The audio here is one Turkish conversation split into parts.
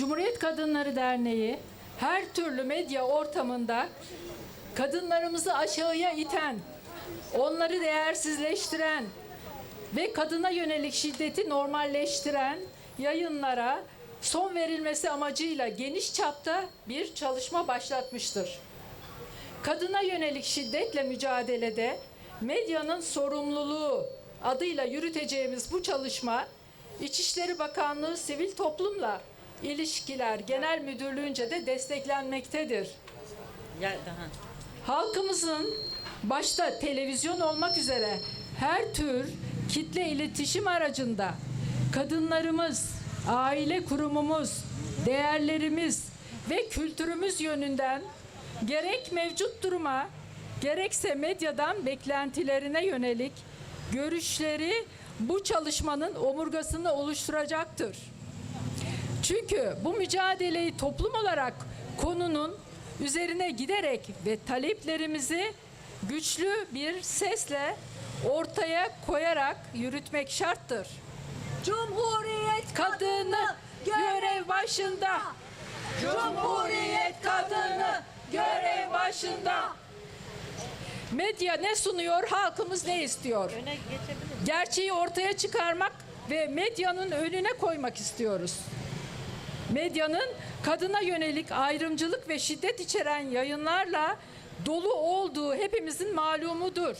Cumhuriyet Kadınları Derneği her türlü medya ortamında kadınlarımızı aşağıya iten, onları değersizleştiren ve kadına yönelik şiddeti normalleştiren yayınlara son verilmesi amacıyla geniş çapta bir çalışma başlatmıştır. Kadına yönelik şiddetle mücadelede medyanın sorumluluğu adıyla yürüteceğimiz bu çalışma İçişleri Bakanlığı Sivil Toplumla İlişkiler Genel Müdürlüğü'nce de desteklenmektedir. Ya daha. Halkımızın başta televizyon olmak üzere her tür kitle iletişim aracında kadınlarımız, aile kurumumuz, değerlerimiz ve kültürümüz yönünden gerek mevcut duruma gerekse medyadan beklentilerine yönelik görüşleri bu çalışmanın omurgasını oluşturacaktır. Çünkü bu mücadeleyi toplum olarak konunun üzerine giderek ve taleplerimizi güçlü bir sesle ortaya koyarak yürütmek şarttır. Cumhuriyet Kadını görev başında. Cumhuriyet kadını görev başında. Medya ne sunuyor, halkımız ne istiyor? Gerçeği ortaya çıkarmak ve medyanın önüne koymak istiyoruz. Medyanın kadına yönelik ayrımcılık ve şiddet içeren yayınlarla dolu olduğu hepimizin malumudur.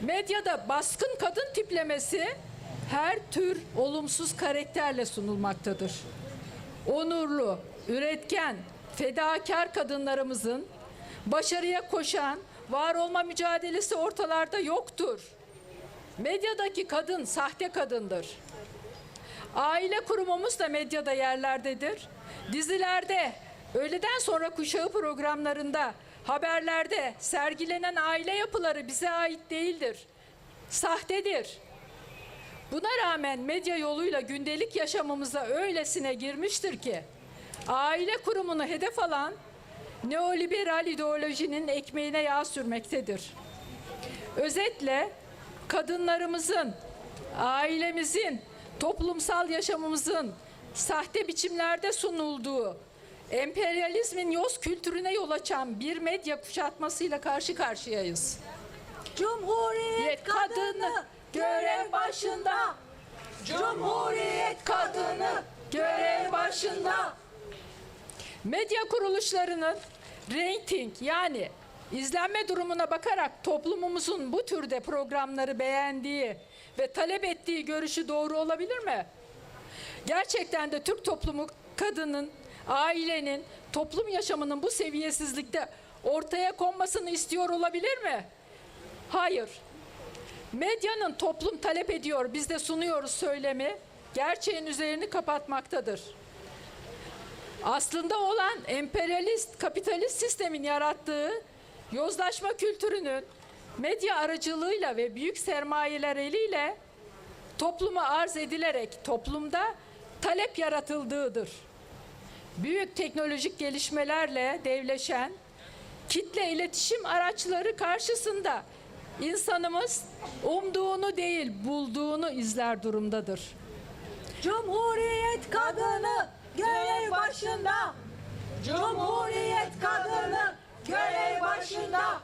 Medyada baskın kadın tiplemesi her tür olumsuz karakterle sunulmaktadır. Onurlu, üretken, fedakar kadınlarımızın başarıya koşan, var olma mücadelesi ortalarda yoktur. Medyadaki kadın sahte kadındır. Aile kurumumuz da medyada yerlerdedir. Dizilerde, öğleden sonra kuşağı programlarında, haberlerde sergilenen aile yapıları bize ait değildir. Sahtedir. Buna rağmen medya yoluyla gündelik yaşamımıza öylesine girmiştir ki aile kurumunu hedef alan neoliberal ideolojinin ekmeğine yağ sürmektedir. Özetle kadınlarımızın, ailemizin, toplumsal yaşamımızın sahte biçimlerde sunulduğu emperyalizmin yoz kültürüne yol açan bir medya kuşatmasıyla karşı karşıyayız. Cumhuriyet kadını görev başında. Cumhuriyet kadını görev başında. Medya kuruluşlarının reyting yani izlenme durumuna bakarak toplumumuzun bu türde programları beğendiği ve talep ettiği görüşü doğru olabilir mi? Gerçekten de Türk toplumu kadının, ailenin, toplum yaşamının bu seviyesizlikte ortaya konmasını istiyor olabilir mi? Hayır. Medyanın toplum talep ediyor, biz de sunuyoruz söylemi gerçeğin üzerini kapatmaktadır. Aslında olan emperyalist, kapitalist sistemin yarattığı yozlaşma kültürünün medya aracılığıyla ve büyük sermayeler eliyle topluma arz edilerek toplumda talep yaratıldığıdır. Büyük teknolojik gelişmelerle devleşen kitle iletişim araçları karşısında insanımız umduğunu değil bulduğunu izler durumdadır. Cumhuriyet kadını görev başında. Cumhuriyet kadını başında.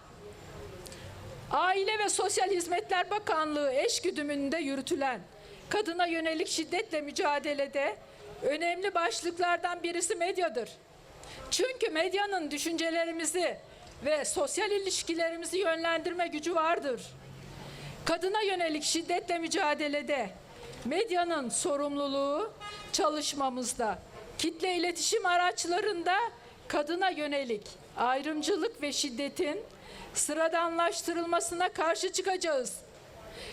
Aile ve Sosyal Hizmetler Bakanlığı eş güdümünde yürütülen kadına yönelik şiddetle mücadelede önemli başlıklardan birisi medyadır. Çünkü medyanın düşüncelerimizi ve sosyal ilişkilerimizi yönlendirme gücü vardır. Kadına yönelik şiddetle mücadelede medyanın sorumluluğu çalışmamızda kitle iletişim araçlarında kadına yönelik ayrımcılık ve şiddetin sıradanlaştırılmasına karşı çıkacağız.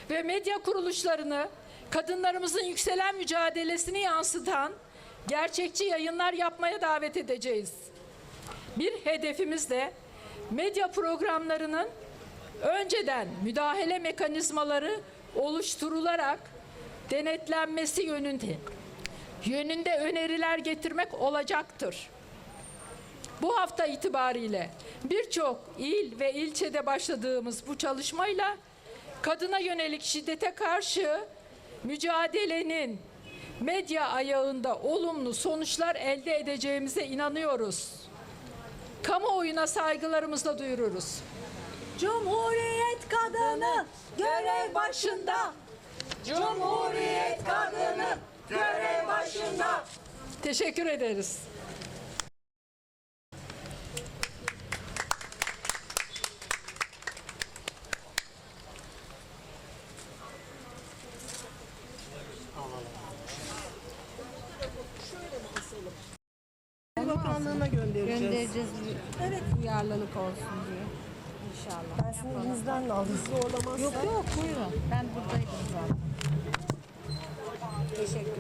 Ve medya kuruluşlarını kadınlarımızın yükselen mücadelesini yansıtan gerçekçi yayınlar yapmaya davet edeceğiz. Bir hedefimiz de medya programlarının önceden müdahale mekanizmaları oluşturularak denetlenmesi yönünde yönünde öneriler getirmek olacaktır. Bu hafta itibariyle birçok il ve ilçede başladığımız bu çalışmayla kadına yönelik şiddete karşı mücadelenin medya ayağında olumlu sonuçlar elde edeceğimize inanıyoruz. Kamuoyuna saygılarımızla duyururuz. Cumhuriyet kadını görev başında. Cumhuriyet kadını görev başında. Teşekkür ederiz. Bakanlığına göndereceğiz. Göndereceğiz. Evet. Uyarlılık olsun diye. İnşallah. Ben sizin elinizden de aldım. Zorlamazsa. Yok yok buyurun. Ben buradaydım zaten. Teşekkür